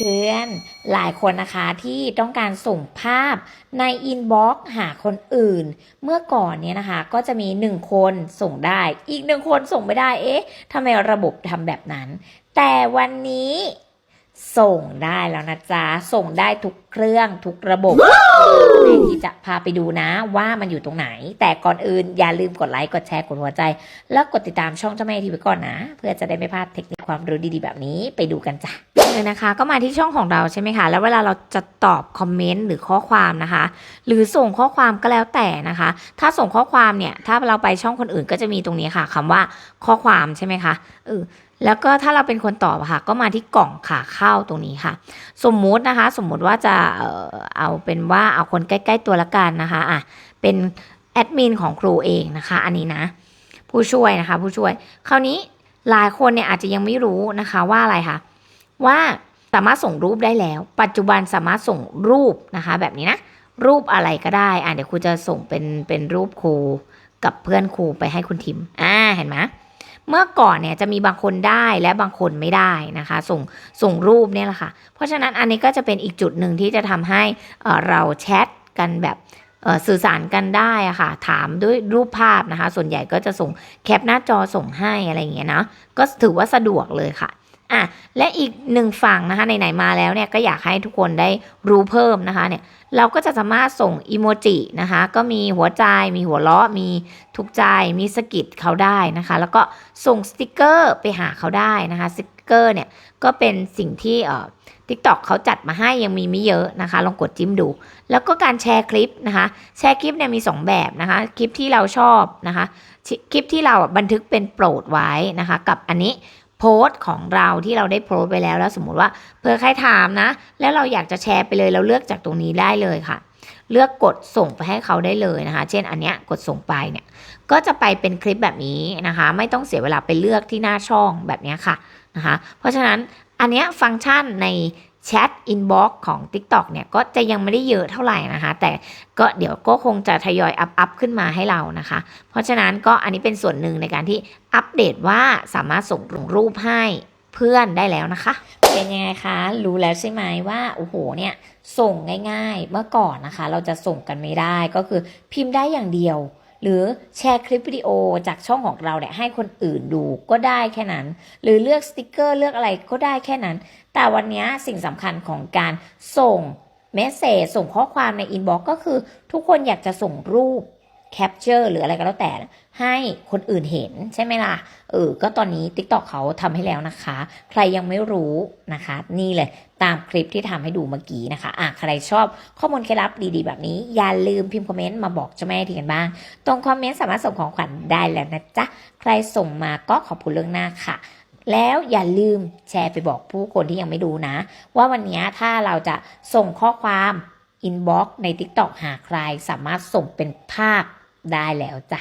พื่อนๆ หลายคนนะคะที่ต้องการส่งภาพในอินบ็อกซ์หาคนอื่น เมื่อก่อนเนี่ยนะคะ ก็จะมีหนึ่งคนส่งได้ อีกหนึ่งคนส่งไม่ได้ เอ๊ะทำไมระบบทำแบบนั้น แต่วันนี้ ส่งได้แล้วนะจ๊ะ ส่งได้ทุกเครื่องทุกระบบในที่จะพาไปดูนะว่ามันอยู่ตรงไหน แต่ก่อนอื่นอย่าลืมกดไลค์กดแชร์กดหัวใจ แล้วกดติดตามช่องเจ้าแม่ทีวีก่อนนะ เพื่อจะได้ไม่พลาดเทคนิคความรู้ดีๆ แบบนี้ไปดูกันจ้ะเลยนะคะ ก็มาที่ช่องของเราใช่ไหมคะ แล้วเวลาเราจะตอบคอมเมนต์หรือข้อความนะคะ หรือส่งข้อความก็แล้วแต่นะคะ ถ้าส่งข้อความเนี่ย ถ้าเราไปช่องคนอื่นก็จะมีตรงนี้ค่ะคำว่าข้อความใช่ไหมคะเออ แล้วก็ถ้าเราเป็นคนตอบค่ะ ก็มาที่กล่องขาเข้าตรงนี้ค่ะ สมมุตินะคะ สมมุติว่าจะเอ่อเอาเป็นว่าเอาคนใกล้ ๆ ตัวละกันนะคะอะเป็นแอดมินของครูเองนะคะ อันนี้นะ ผู้ช่วยนะคะ ผู้ช่วย คราวนี้หลายคนเนี่ยอาจจะยังไม่รู้นะคะว่าอะไรคะว่าสามารถส่งรูปได้แล้ว ปัจจุบันสามารถส่งรูปนะคะ แบบนี้นะ รูปอะไรก็ได้อะเดี๋ยวครูจะส่งเป็นเป็นรูปครูกับเพื่อนครูไปให้คุณทิมอ่าเห็นไหม เมื่อก่อนเนี่ยจะมีบางคนได้และบางคนไม่ได้นะคะ ส่งส่งรูปเนี่ยแหละค่ะ เพราะฉะนั้นอันนี้ก็จะเป็นอีกจุดหนึ่งที่จะทำให้เราแชทกันแบบสื่อสารกันได้อะค่ะ ถามด้วยรูปภาพนะคะ ส่วนใหญ่ก็จะส่งแคปหน้าจอส่งให้อะไรอย่างเงี้ยนะก็ถือว่าสะดวกเลยค่ะ อะและอีกหนึ่งฝั่งนะคะไหนๆมาแล้วเนี่ยก็อยากให้ทุกคนได้รู้เพิ่มนะคะเนี่ยเราก็จะสามารถส่งอีโมจินะคะก็มีหัวใจมีหัวเราะมีทุกใจมีสกิดเขาได้นะคะ แล้วก็ส่งสติกเกอร์ไปหาเขาได้นะคะสติกเกอร์เนี่ยก็เป็นสิ่งที่เอ่อ TikTok เขาจัดมาให้ยังมีไม่เยอะนะคะ ลองกดจิ้มดู แล้วก็การแชร์คลิปนะคะ แชร์คลิปเนี่ยมี 2 แบบนะคะ คลิปที่เราชอบนะคะ คลิปที่เราบันทึกเป็นโปรดไว้นะคะ กับอันนี้ โพสต์ของเราที่เราได้โพสต์ไปแล้วแล้วสมมุติว่าเพื่อใครถามนะ แล้วเราอยากจะแชร์ไปเลยเราเลือกจากตรงนี้ได้เลยค่ะ เลือกกดส่งไปให้เขาได้เลยนะคะ เช่นอันเนี้ยกดส่งไปเนี่ยก็จะไปเป็นคลิปแบบนี้นะคะ ไม่ต้องเสียเวลาไปเลือกที่หน้าช่องแบบนี้ค่ะนะคะ เพราะฉะนั้นอันเนี้ยฟังก์ชันใน แชทอินบ็อกของ TikTok เนี่ยก็จะยังไม่ได้เยอะเท่าไหร่นะคะ แต่ก็เดี๋ยวก็คงจะทยอยอัพอัพขึ้นมาให้เรานะคะ เพราะฉะนั้นก็อันนี้เป็นส่วนหนึ่งในการที่อัปเดตว่าสามารถส่งรูปให้เพื่อนได้แล้วนะคะ เป็นยังไงคะ รู้แล้วใช่ไหมว่าโอ้โหเนี่ยส่งง่าย ๆ เมื่อก่อนนะคะ เราจะส่งกันไม่ได้ก็คือพิมพ์ได้อย่างเดียว หรือแชร์คลิปวิดีโอจากช่องของเราเนี่ยให้คนอื่นดูก็ได้แค่นั้น หรือเลือกสติกเกอร์เลือกอะไรก็ได้แค่นั้น แต่วันนี้สิ่งสำคัญของการส่งเมสเซจส่งข้อความในอินบ็อกก็คือ ทุกคนอยากจะส่งรูป แคปเจอร์หรืออะไรก็แล้วแต่ ให้คนอื่นเห็นใช่ไหมล่ะ เออ ก็ตอนนี้ TikTok เขาทำให้แล้วนะคะ ใครยังไม่รู้นะคะ นี่เลยตามคลิปที่ทำให้ดูเมื่อกี้นะคะอะใครชอบข้อมูลเคล็ดลับดีๆ แบบนี้ อย่าลืมพิมพ์คอมเมนต์มาบอกเจ้าแม่ทีกันบ้าง ตรงคอมเมนต์สามารถส่งของขวัญได้แล้วนะจ๊ะ ใครส่งมาก็ขอบคุณเรื่องหน้าค่ะแล้วอย่าลืมแชร์ไปบอกผู้คนที่ยังไม่ดูนะ ว่าวันนี้ถ้าเราจะส่งข้อความอินบ็อกใน TikTok หาใคร สามารถส่งเป็นภาพ ได้แล้วจ้ะ